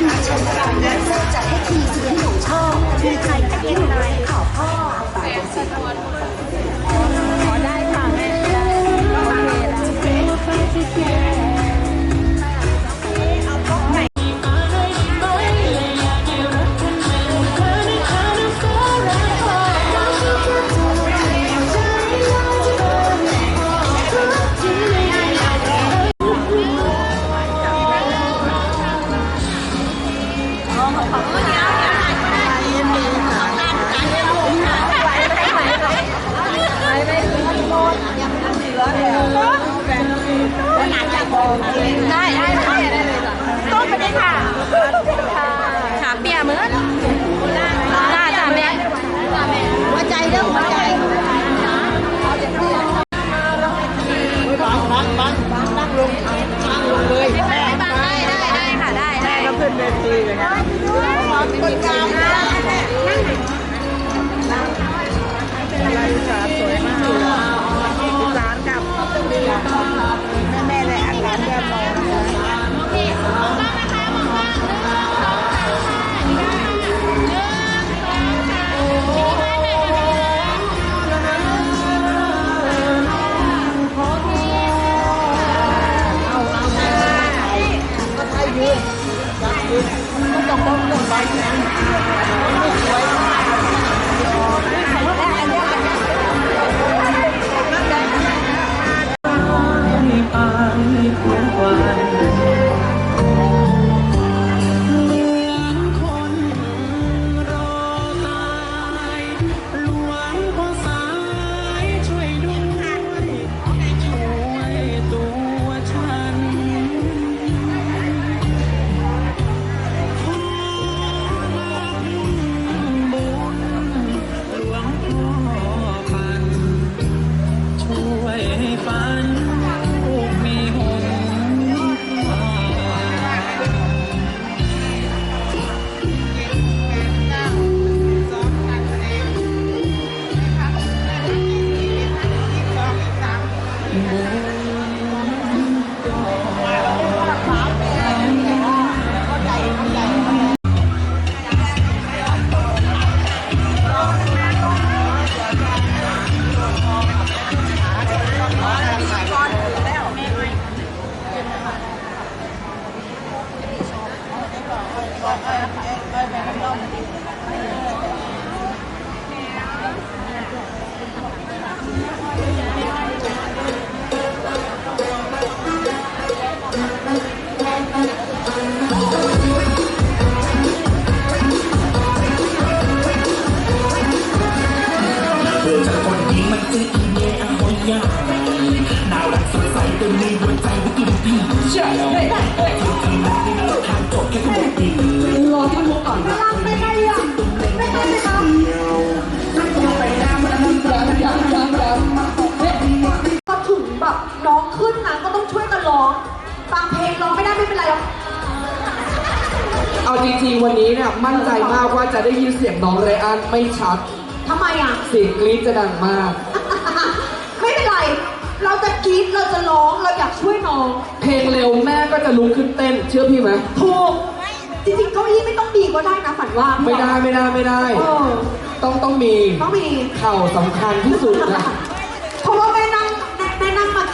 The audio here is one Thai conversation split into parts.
何? ได้ได้ได้ได้เลยจ้ะต้นไปเลยค่ะค่ะขาเปียเหมือนจ้าจ้าแม่หัวใจเด้อหัวใจบังบังบังนั่งลงนั่งลงเลยแม่ได้ได้ได้ค่ะได้ได้ก็ขึ้นเวทีเลยนะคนกลาง ร้องบางเพลงร้องไม่ได้ไม่เป็นไรหรอกเอาจริงๆวันนี้เนี่ยมั่นใจมากว่าจะได้ยินเสียงน้องไรอันไม่ชัดทำไมอะ เสียงกรี๊ดจะดังมาก ไม่เป็นไร เราจะกรี๊ดเราจะร้องเราอยากช่วยน้องเพลงเร็วแม่ก็จะลุกขึ้นเต้น เชื่อพี่ไหมถูกจริงๆเก้าอี้ไม่ต้องดีก็ได้นะฝันว่าไม่ได้ไม่ได้ไม่ได้ เออต้องต้องมีต้องมี เข่าสำคัญที่สุดนะ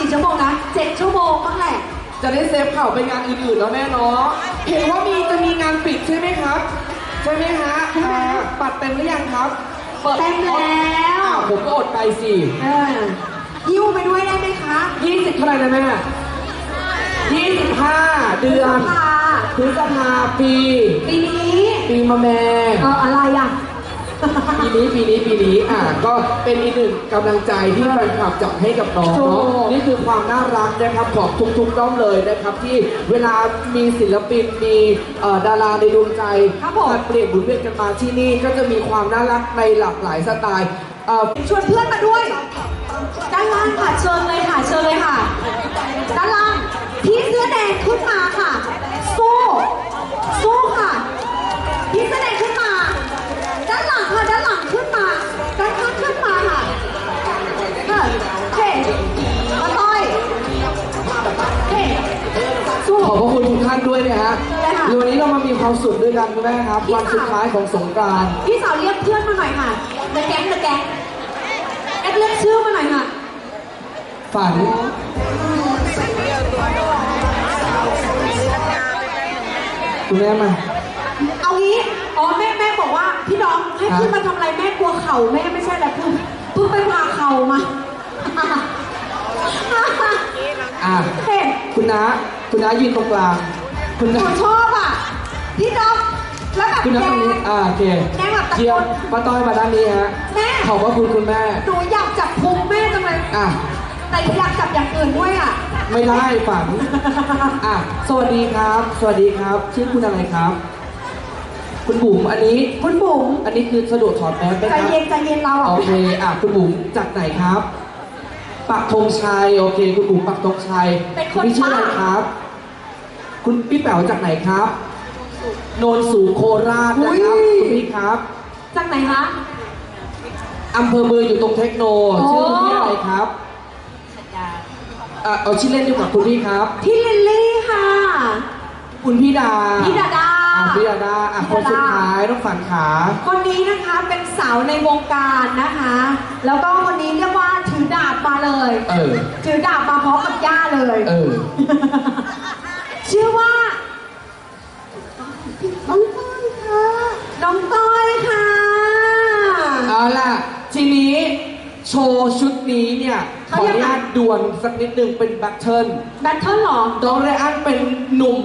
กี่ชั่วโมงนะเจ็ดชั่วโมงบ้างแหละ จะได้เซฟเข่าไปงานอื่นๆแล้วแม่เนาะเห็นว่ามีจะมีงานปิดใช่ไหมครับ ใช่ไหมฮะอ่าปัดเต็มหรือยังครับปิดเต็มแล้วอ้าวผมก็อดไปสิเออยิ้วไปด้วยได้ไหมคะ20เท่าไหร่นะแม่25 เดือนค่ะพฤษภาปีปีนี้ ปีมะแม่ เอออะไรอะ ปีนี้ปีนี้ปีนี้อะก็เป็นอีกหนึ่งกำลังใจที่แฟนคลับจัดให้กับน้องถูกเนาะนี่คือความน่ารักนะครับของทุกๆน้องเลยนะครับ ที่เวลามีศิลปินมีเอ่อดาราในดวงใจครับผมผลัดเปลี่ยนหมุนเวียนกันมาที่นี่ก็จะมีความน่ารักในหลากหลายสไตล์เอ่อ ชวนเพื่อนมาด้วย ด้านล่างค่ะเชิญเลยค่ะเชิญเลยค่ะ ด้านล่างพี่เสื้อแดงขึ้นมาค่ะ สู้ สู้ค่ะ ทุกท่านด้วยนะฮะได้ค่ะวันนี้เรามามีความสุขด้วยกันคุณแม่ครับพี่วันสาวสุดท้ายของสงกรานต์พี่สาวเรียกเพื่อนมาหน่อยค่ะเดอะแก๊งเดอะแก๊งแอดเรียกชื่อมาหน่อยค่ะ ฝัน คุณแม่มา เอางี้ อ๋อแม่แม่บอกว่าพี่น้องให้ขึ้นมาทำอะไรแม่กลัวเข่าแม่ไม่ใช่แหละเพิ่งเพิ่งไปพาเข่ามา อะเห็นคุณน้าคุณน้ายืนตรงกลางคุณหนูน้าชอบอะ พี่น้องแล้วแบบคุณน้าแกตรงนี้อ่าโอเคแกแบบตะโกน เยี่ยมป้าต้อยมาด้านนี้ฮะแม่ขอบพระคุณคุณแม่หนูอยากจับพุงแม่จังเลยอะแต่อยากจับอย่างอื่นด้วยอะ ไม่ได้ฝันอะสวัสดีครับ สวัสดีครับ ชื่อคุณอะไรครับ คุณบุ๋มอันนี้คุณบุ๋มอันนี้คือสะดวกถอดแมสไหมใจครับ เย็นใจเย็นเราอะ โอเค อะ คุณบุ๋มจากไหนครับ ปักธงชัยโอเค คุณบุ๋มปักธงชัยเป็นคนณพี่ชื่ออะไรปัก ครับ คุณพี่แป๋วจากไหนครับโนนสูงโคราชนะครับคุณพี่ครับจากไหนคะ อำเภอเมืองอยู่ตรงเทคโนโอ้ ชื่อคุณพี่อะไรครับอะเอาชื่อเล่นดีกว่าคุณพี่ครับ พี่ลิลลี่ค่ะ คุณพี่ดาพี่ดาดาอะ พี่ดาดาอะพี่คนดาดาสุดท้ายต้องฝันขา คนนี้นะคะเป็นสาวในวงการนะคะ แล้วก็คนนี้เรียกว่าถือดาบมาเลยเออ ถือดาบมาพร้อมกับย่าเลยเออ ชื่อว่าน้องต้อยค่ะน้องต้อยค่ะเอาล่ะ ทีนี้โชว์ชุดนี้เนี่ยขออนุญาตดวลสักนิดนึงเป็นแบทเทิลแบทเทิลเหรอน้องไรอันเป็นหนุ่ม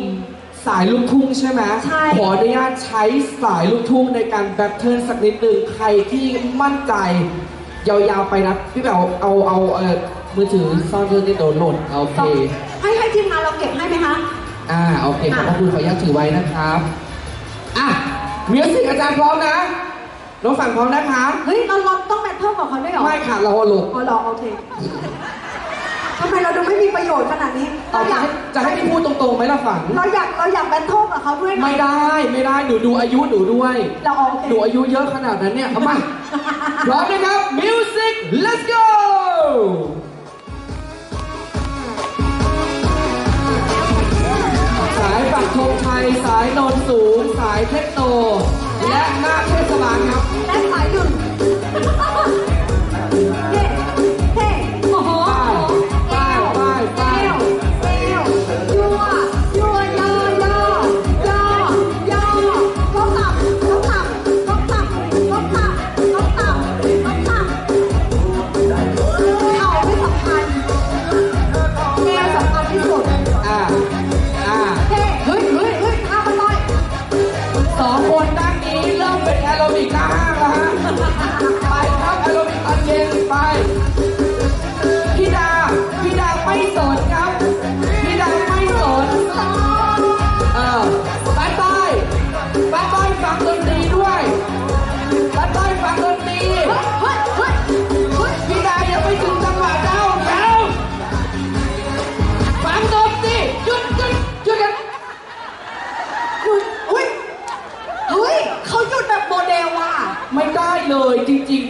สายลูกทุ่งใช่ไหมใช่ ขออนุญาตใช้สายลูกทุ่งในการแบทเทิลสักนิดนึง ใครที่มั่นใจ ยาวๆไปนะ พี่แบบเอาเอาเออมือถือซ่อนเพื่อนที่โดนหล่นโอเค ให้ให้ทีมงานเราเก็บให้ไหมคะ อ่าโอเคขอบพระคุณขออนุญาตถือไว้นะครับ อะมิวสิกอาจารย์พร้อมนะน้องฝั่งพร้อมนะคะ เฮ้ยเราเราต้องแบทเทิลกับเขาด้วยเหรอไม่ค่ะเราหลบ อ๋อเหรอโอเคทำ ไมเราดูไม่มีประโยชน์ขนาดนี้เอาเราอจะยากให้จะให้พี่พูดตรงๆไหมล่ะฝังเราอยากเราอยากแบทเทิลกับเขาด้วยนะไม่ได้ไม่ได้หนูดูอายุหนูด้วย เราเอาโอเค หนูอายุเยอะขนาดนั้นเนี่ย เอามา พร้อมนะครับ music let's go สายปักธงชัย สายโนนสูง สายเทคโน และหน้าเทศบาลครับและสายหนึ่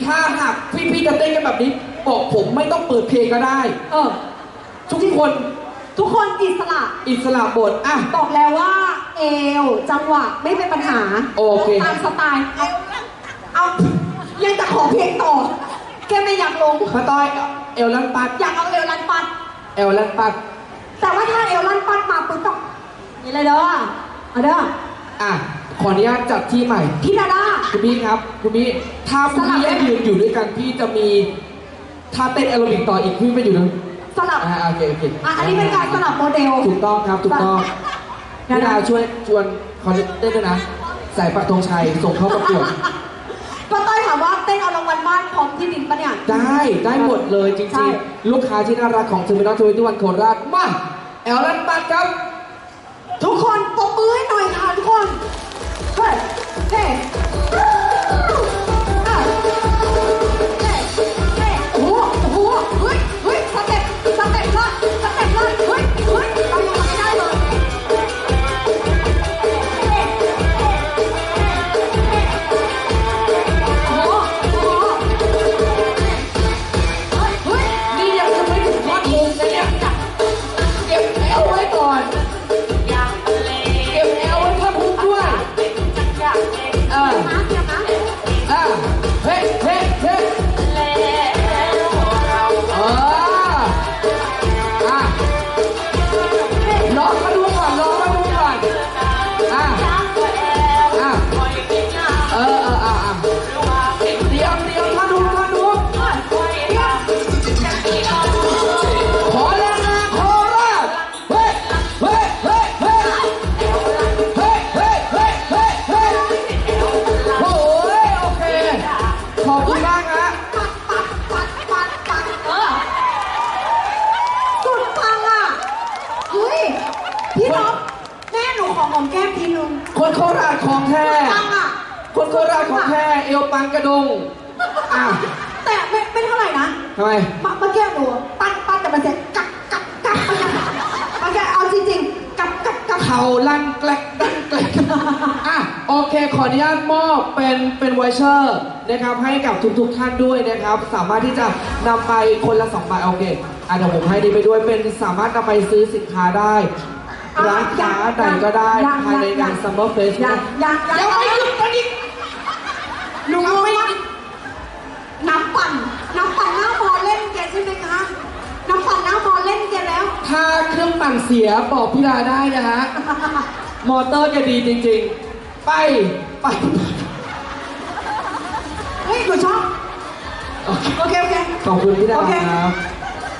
ถ้าหากพี่ๆจะเต้นกันแบบนี้ บอกผมไม่ต้องเปิดเพลงก็ได้ เออ ทุกคนทุกคนอิสระ อิสระบทอะ บอกแล้วว่าเอวจังหวะไม่เป็นปัญหาโอเค ตามสไตล์เอาเอายังจะขอเพลงต่อแกไม่อยากลง พระต้อยเอลลันปัด อยากเอาเอวลันปัด เอลลันปัด แต่ว่าถ้าเอวลันปัดมาปุ๊บต้องนี่เลยเด้อเอาเด้ออะ ขออนุญาตจัดที่ใหม่ พี่ดาด้า คุณพี่ครับ คุณพี่ถ้าคุณพี่สลับแยกยืนอยู่ด้วยกันพี่จะมีท่าเต้นแอโรบิกต่ออีกพี่ไม่อยู่นะสลับอ่าโอเคโอเคอะอันนี้เป็นการสลับโมเดล ถูกต้องครับถูกต้องงั้นพี่ดาวช่วยชวนคอนเต้นด้วยนะใส่ปักธงชัยส่งเข้าประกวด ป้าต้อยถามว่าเต้นเอารางวัลบ้านพร้อมที่ดินปะเนี่ย ได้ได้หมดเลยจใช่ ริงๆ ลูกค้าที่น่ารักของเทอร์มินอลทเวนตี้วันโคราชมาแอลลันปัดครับ หอมแก้มทีนึงคนโคราชของแท้ปังอะคนโคราชของแท้เอวปังกระดงอะแต่ไม่ไม่เท่าไหร่นะทำไมเมื่อกี้หนูปั้นปั้นแต่มันเสร็จกักกักกักมันจะมันจะเอาจริงๆกักกักกักเข่าลั่นแกลกดันแกลกอะโอเคขออนุญาตมอบเป็นเป็นไวเชอร์นะครับให้กับทุกๆท่านด้วยนะครับ สามารถที่จะนำไปคนละสองใบโอเคอะเดี๋ยวผมให้ดีไปด้วยเป็นสามารถนำไปซื้อสินค้าได้ ร้านค้าใดก็ได้ภายในงานซัมเมอร์เฟสยังยังยังยังไม่หยุดตอนนี้ลุงรู้ว่าน้ำปั่นน้ำปั่นหน้ามอเล่นแกใช่ไหมคะน้ำปั่นหน้ามอเล่นแกแล้ว ถ้าเครื่องปั่นเสียบอกพี่ดาได้นะฮะมอเตอร์แกดีจริง ๆ ไปไปเฮ้ยหนูชอบโอเคโอเคโอเคขอบคุณพี่ดาโอเคครับ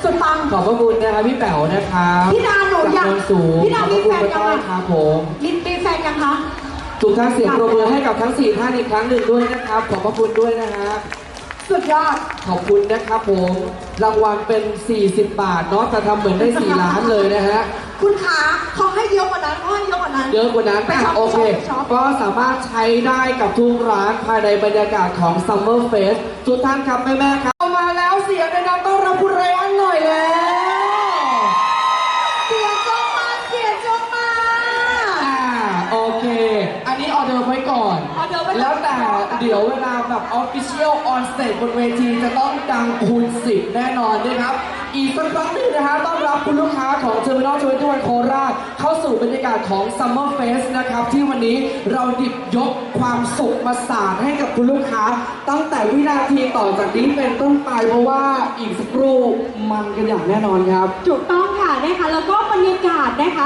สุดปังขอบพระคุณนะครับพี่แป๋วนะครับพี่ดาหนูอยากจโนสูงพี่ดาขอบพระคุณมีแฟนมากยังอะๆครับผม ลินเป็นแฟนยังคะ ทุกท่านเสียงปรบมือให้กับทั้ง 4 ท่านอีกครั้งหนึ่งด้วยนะครับ ขอบพระคุณด้วยนะฮะ สุดยอด ขอบคุณนะครับผม รางวัลเป็น 40 บาทเนาะแต่ทำเหมือนได้ 4 ล้านเลยนะฮะ คุณขาเขาให้เยอะกว่านั้นเขาให้เยอะกว่านั้น เยอะกว่านั้นไปช็อะอปโอเคช็อป ก็สามารถใช้ได้กับทุกร้านภายในบรรยากาศของ Summer Fest ทุกท่านครับ แม่ ๆ ครับเอามาแล้วเสียงดังๆต้อนรับคุณไรอันหน่อยแล้ว เสียจงมาเสียจงมา อ่าโอเค อันนี้ออเดอร์ไว้ก่อน ออเดอร์ไว้ก่อน แล้วแต่เดี๋ยวเวลาแบบ Official on stage บนเวทีจะต้องดังคูณ10แน่นอนนะครับ อีกสักครั้งหนึงนะฮะต้อนรับคุณลูกค้าของ Terminal 21โคราช เข้าสู่บรรยากาศของ Summer Fest นะครับ ที่วันนี้เราหยิบยกความสุขมาสาดให้กับคุณลูกค้า ตั้งแต่วินาทีต่อจากนี้เป็นต้นไปเพราะว่าอีกสักครู่มันกันอย่างแน่นอนครับ ถูกต้องค่ะนะคะแล้วก็บรรยากาศนะคะ